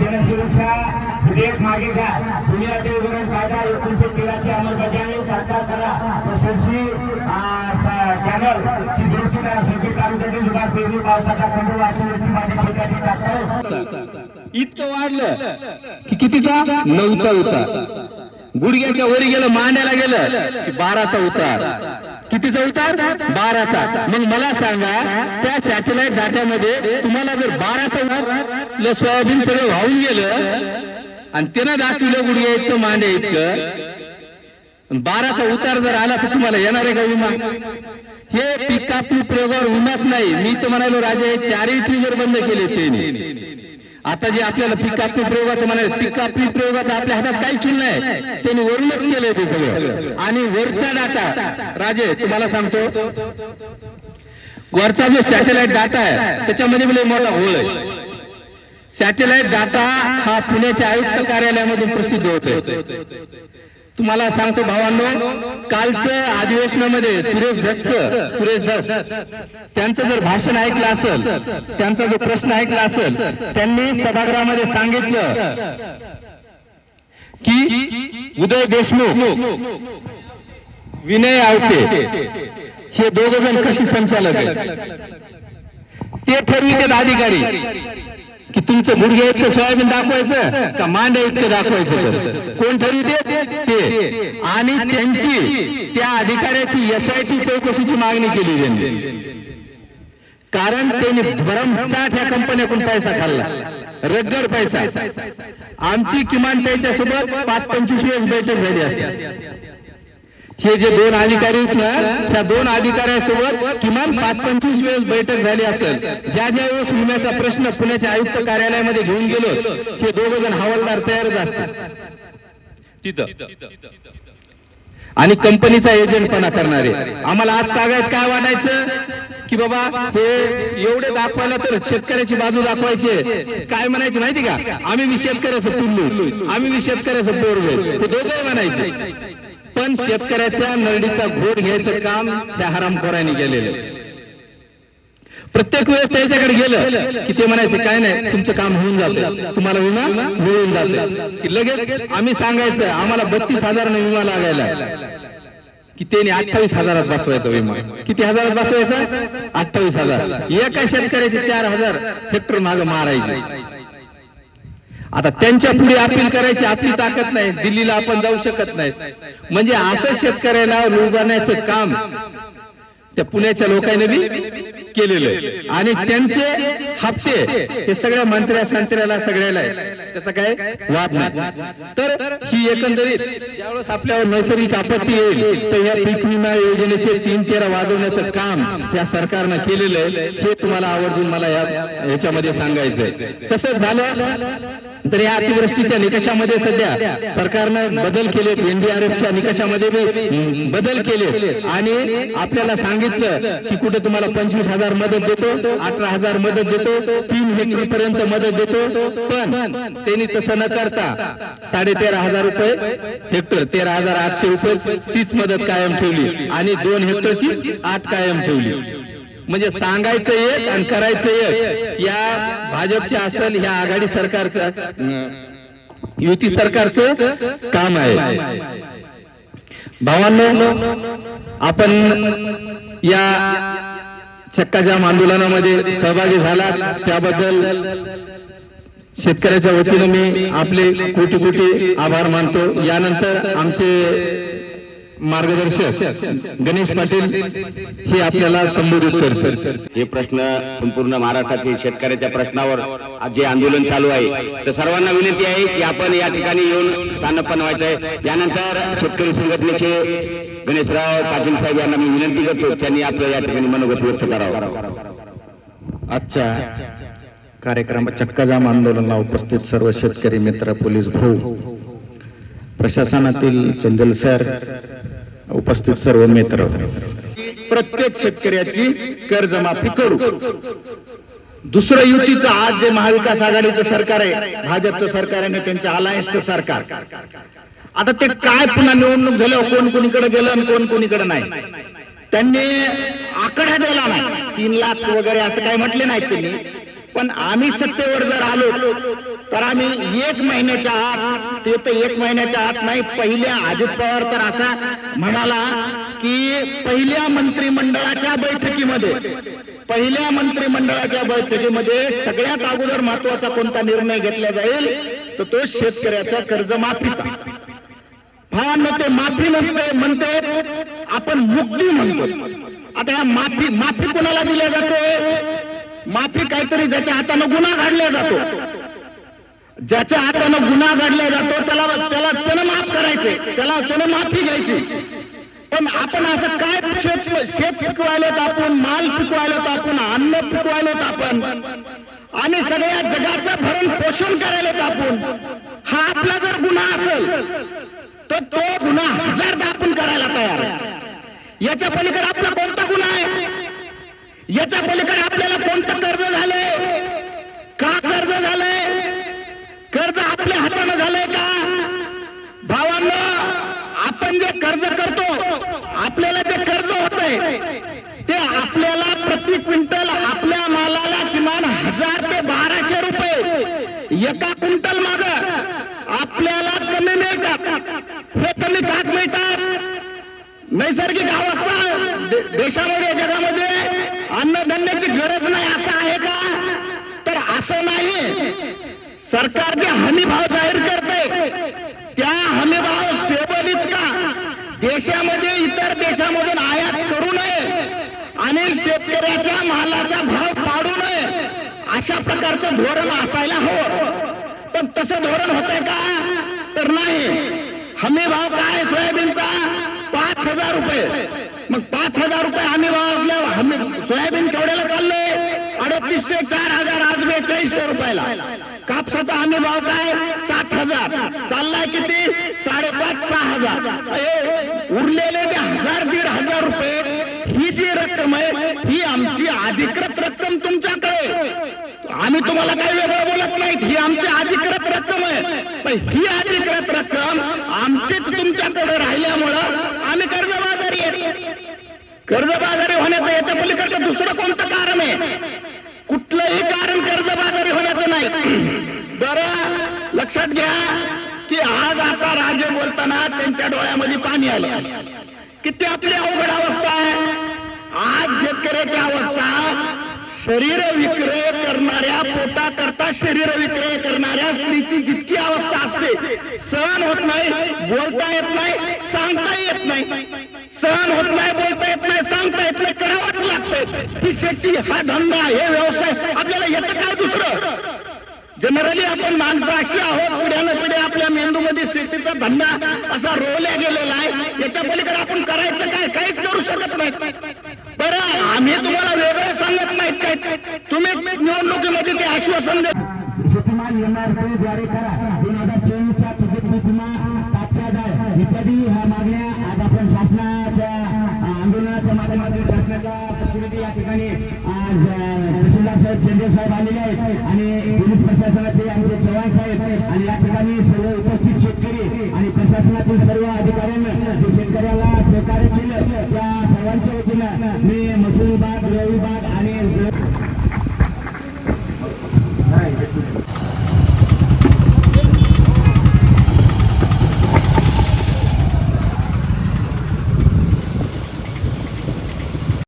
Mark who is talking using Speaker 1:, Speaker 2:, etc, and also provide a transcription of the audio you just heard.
Speaker 1: जनसुरक्षा विधेयक मागे घ्या कायदा एकोणीशे तेराची अंमलबजावणी तात्काळ करा तसंची कॅनल ची करा तालुक्यातील विभाग पेरणी पावसाचा खंड वाचून माझ्या शेताची टाकतो
Speaker 2: इतकं वाढलं की कितीचा? नऊचा उतार. गुडघ्याच्या वरी गेलं मांड्याला गेलं की बाराचा उतार. कितीचा उतार? बाराचा. मग मला सांगा त्या सॅटेलाइट डाट्यामध्ये तुम्हाला जर बाराचा सोयाबीन सगळं वाहून गेलं आणि त्यानं दाखवलं गुडघे इतकं मांडे इतकं बाराचा उतार जर आला तर तुम्हाला येणार आहे का विमा? हे पीक कापणी प्रयोगावर विमाच नाही. मी तर म्हणालो राजा हे चारही ट्रिगर बंद केले त्यांनी. आता जे आपल्याला पीक प्रयोगाचं म्हणाले पीक प्रयोगाचं आपल्या हातात काही चूल नाही. त्यांनी वरूनच केलंय ते सगळं. आणि वरचा डाटा राजे तुम्हाला सांगतो. वरचा जो सॅटेलाइट डाटा आहे त्याच्यामध्ये मला मोठा होळ आहे. सॅटेलाइट डाटा हा पुण्याच्या आयुक्त कार्यालयामधून प्रसिद्ध होतोय. तुम्हाला सांगतो भावांनो कालचं अधिवेशनामध्ये सुरेश धस सुरेश धस त्यांचं जर भाषण ऐकलं असेल त्यांचा जो प्रश्न ऐकला असेल त्यांनी सभागृहामध्ये सांगितलं की उदय देशमुख विनय आवटे हे दोघ जण कृषी संचालक आहेत? ते ठरवितात अधिकारी. की तुमचं गुडघे इतकं सोयाबीन दाखवायचं? का मांड्या इतकं दाखवायचं कोण ठरविते ते. आणि त्यांची त्या अधिकाऱ्याची एस आय टी चौकशीची मागणी केली त्यांनी. कारण त्यांनी भरमसाठ ह्या कंपन्याकडून पैसा खाल्ला. रगड पैसा. आमची किमान त्याच्यासोबत पाच पंचवीस वेळेस बैठक झाली असेल. हे जे दोन अधिकारी त्या दोन अधिकाऱ्यांसोबत किमान पाच पंचवीस वेळेस बैठक झाली असेल. ज्या ज्या वेळेस विम्याचा प्रश्न पुण्याच्या आयुक्त कार्यालयामध्ये घेऊन गेलो हे दोघ जण हवालदार तयारच असतात. तिथं. आणि कंपनीचा एजंटपणा करणारे. आम्हाला आज तागायत काय वाटायचं? की बाबा हे एवढे दाखवायला तर शेतकऱ्याची बाजू दाखवायची काय म्हणायचे माहिती का? आम्ही शेतकऱ्याचं पुल्लू. आम्ही शेतकऱ्याचं पोरवे हे दोघंही म्हणायचे. पण शेतकऱ्याच्या नरडीचा घोट घ्यायचं काम त्या हरामखोरांनी केलेलं. प्रत्येक वेळेस त्याच्याकडे गेलं की ते म्हणायचे काय नाही तुमचं काम होऊन जातं तुम्हाला विमा मिळून जाते की लगेच आम्ही सांगायचं आम्हाला बत्तीस हजार विमा लागायला. की त्याने अठ्ठावीस हजारात बसवायचा विमा. किती हजारात बसवायचा? अठ्ठावीस हजार. एका शेतकऱ्याचे चार हजार हेक्टर माग मारायचे. आता त्यांच्या पुढे अपील करायची आपली ताकद नाही दिल्लीला आपण जाऊ शकत नाही. म्हणजे असं शेतकऱ्याला रुबाण्याचं काम त्या पुण्याच्या लोकांनी बी केलेलं आहे. आणि त्यांचे हप्ते हे सगळ्या मंत्र्या संत्र्याला सगळ्याला त्याचा काय वाद नाही. तर ही एकंदरीत ज्यावेळेस आपल्यावर नैसर्गिक आपत्ती येईल तर या पीक विमा योजनेचे तीन तेरा वाजवण्याचं काम या सरकारनं केलेलं आहे. हे तुम्हाला आवर्जून मला या सांगायचंय. तसंच झालं तर या अतिवृष्टीच्या निकषामध्ये सध्या सरकारनं बदल केले एनडीआरएफच्या निकषामध्ये बदल केले. आणि आपल्याला सांगितलं की कुठे तुम्हाला पंचवीस हजार मदत देतो अठरा हजार मदत देतो तीन हेक्टर पर्यंत मदत देतो. पण त्यांनी तसं न करता साडे तेरा हजार रुपये हेक्टर तेरा हजार आठशे रुपये तीच मदत कायम ठेवली. आणि दोन हेक्टरची आठ कायम ठेवली. म्हणजे सांगायचं एक आणि करायचं एक. या भाजपच्या असेल ह्या आघाडी सरकारचं युती सरकारचं काम आहे. भावांनो आपण या चक्काजाम आंदोलनामध्ये सहभागी झाला त्याबद्दल शेतकऱ्याच्या वतीनं मी आपले कोटी कोटी आभार मानतो. यानंतर आमचे मार्गदर्शक गणेश पाटील हे आपल्याला संबोधित करतील.
Speaker 3: हे प्रश्न संपूर्ण महाराष्ट्रातील शेतकऱ्याच्या प्रश्नावर आज जे आंदोलन चालू आहे तर सर्वांना विनंती आहे की आपण या ठिकाणी येऊन स्थानपण व्हायचं आहे. यानंतर शेतकरी संघटनेचे गणेशराव पाटील साहेब यांना मी विनंती करतो त्यांनी आपलं या ठिकाणी मनोगत व्यक्त करावं.
Speaker 4: आजच्या कार्यक्रमात चक्काजाम आंदोलनाला उपस्थित सर्व शेतकरी मित्र पोलीस भाऊ प्रशासनातील चंदल सर उपस्थित सर्व मित्र प्रत्येक शेतकऱ्याची कर्जमाफी करू. दुसरं युतीचं आज जे महाविकास आघाडीचं सरकार आहे भाजपचं सरकार आणि त्यांच्या अलायन्सचं सरकार. आता ते काय पुन्हा निवडणूक झाल्यावर कोण कोणीकडे गेलं आणि कोण कोणीकडे नाही? त्यांनी आकडा दिला नाही. तीन लाख वगैरे असं काय म्हटले नाहीत त्यांनी. पण आम्ही सत्तेवर जर आलो तर आम्ही एक महिन्याच्या आत ते तर एक महिन्याच्या आत नाही पहिल्या अजित पवार तर असा म्हणाला की पहिल्या मंत्रिमंडळाच्या बैठकीमध्ये पहिल्या मंत्रिमंडळाच्या बैठकीमध्ये सगळ्यात अगोदर महत्त्वाचा कोणता निर्णय घेतला जाईल तर तो शेतकऱ्याचा कर्जमाफीचा. भावांनो ते माफी म्हणतोय म्हणते आपण मुक्ती म्हणतो आता या माफी माफी कोणाला दिल्या जाते? माफी काहीतरी ज्याच्या हातानं गुन्हा घडला जातो. ज्याच्या हातानं गुन्हा घडला जातो त्याला त्याला त्यानं माफ करायचे त्याला त्यानं माफी घ्यायची. पण आपण असं काय शेत शेत पिकवायलोत आपण माल पिकवायलोत आपण अन्न पिकवायलोत आपण? आणि सगळ्या जगाचं भरण पोषण करायलोत आपण? हा आपला जर गुन्हा असेल तर तो गुन्हा हजारदा आपण करायला तयार आहे. याच्या पलीकडे आपला कोणता गुन्हा आहे? याच्या पलीकडे आपल्याला कोणतं कर्ज झालंय? का कर्ज झालंय? कर्ज आपल्या हातानं झालंय का? भावांना आपण जे कर्ज करतो आपल्याला जे कर्ज होतंय ते आपल्याला प्रति क्विंटल आपल्या मालाला किमान हजार ते बाराशे रुपये. एका क्विंटल माग आपल्याला कमी मिळतात. हे कमी का मिळतात. नैसर्गिक अवस्था असतात देशामध्ये जगामध्ये अन्नधान्याची गरज नाही असं आहे का? तर असं नाही. सरकार जे हमी भाव जाहीर करते त्या हमी भाव स्टेबल इतका देशामध्ये इतर देशामधून आयात करू नये आणि शेतकऱ्याच्या मालाचा भाव पाडू नये अशा प्रकारचं धोरण असायला हवं. पण तसं धोरण होतंय का? तर नाही. हमी भाव काय सोयाबीनचा? पाच हजार रुपये. मग पाच हजार रुपये हमी भाव हमी सोयाबीन केवढ्याला चाललंय? अडतीसशे चार हजार आज बेचाळीसशे रुपयाला. कापसाचा हमी भाव काय? सात हजार. चाललाय किती? साडेपाच सहा हजार. उरलेले ते हजार दीड हजार रुपये ही जी रक्कम आहे ही आमची अधिकृत रक्कम तुमच्याकडे. आम्ही तुम्हाला काही वेगळं बोलत नाहीत. ही आमची अधिकृत रक्कम आहे. ही अधिकृत रक्कम आमचीच तुमच्याकडे राहिल्यामुळं आम्ही कर्जबाजारी होण्याचं याच्या पलीकडचं दुसरं कोणतं कारण आहे? कुठलंही कारण कर्जबाजारी होण्याचं नाही. बरं लक्षात घ्या की आज आता राजे बोलताना त्यांच्या डोळ्यामध्ये पाणी आलं. किती आपली अवघड अवस्था आहे. आज शेतकऱ्याची अवस्था शरीर विक्रय करणाऱ्या पोटाकरता शरीर विक्रय करणाऱ्या स्त्रीची जितकी अवस्था असते सहन होत नाही बोलता येत नाही सांगता येत नाही. सहन होत नाही बोलता येत नाही सांगता येत नाही करावाच लागतंय. ही शेती हा धंदा हे व्यवसाय आपल्याला येतं काय दुसरं? जनरली आपण माणसं अशी आहोत पिढ्यानं पिढ्या आपल्या मेंदूमध्ये शेतीचा धंदा असा रोवल्या गेलेला आहे. याच्या पलीकडे आपण करायचं काय काहीच करू शकत नाही. बरं आम्ही तुम्हाला वेगळं सांगत नाहीत काय. तुम्ही निवडणुकीमध्ये ते आश्वासन देत
Speaker 1: एमआरपी द्वारे करा. आज आपण शासनाच्या आंदोलनाच्या माध्यमातून शासनाच्या प्रतिनिधी या ठिकाणी आज तहसीलदार साहेब चंद्र साहेब आलेले आहेत आणि पोलीस प्रशासनाचे आमचे चव्हाण साहेब आणि या ठिकाणी सर्व उपस्थित शेतकरी आणि प्रशासनातील सर्व अधिकाऱ्यांना जे शेतकऱ्याला सहकार्य केलं त्या सर्वांच्या वतीनं मी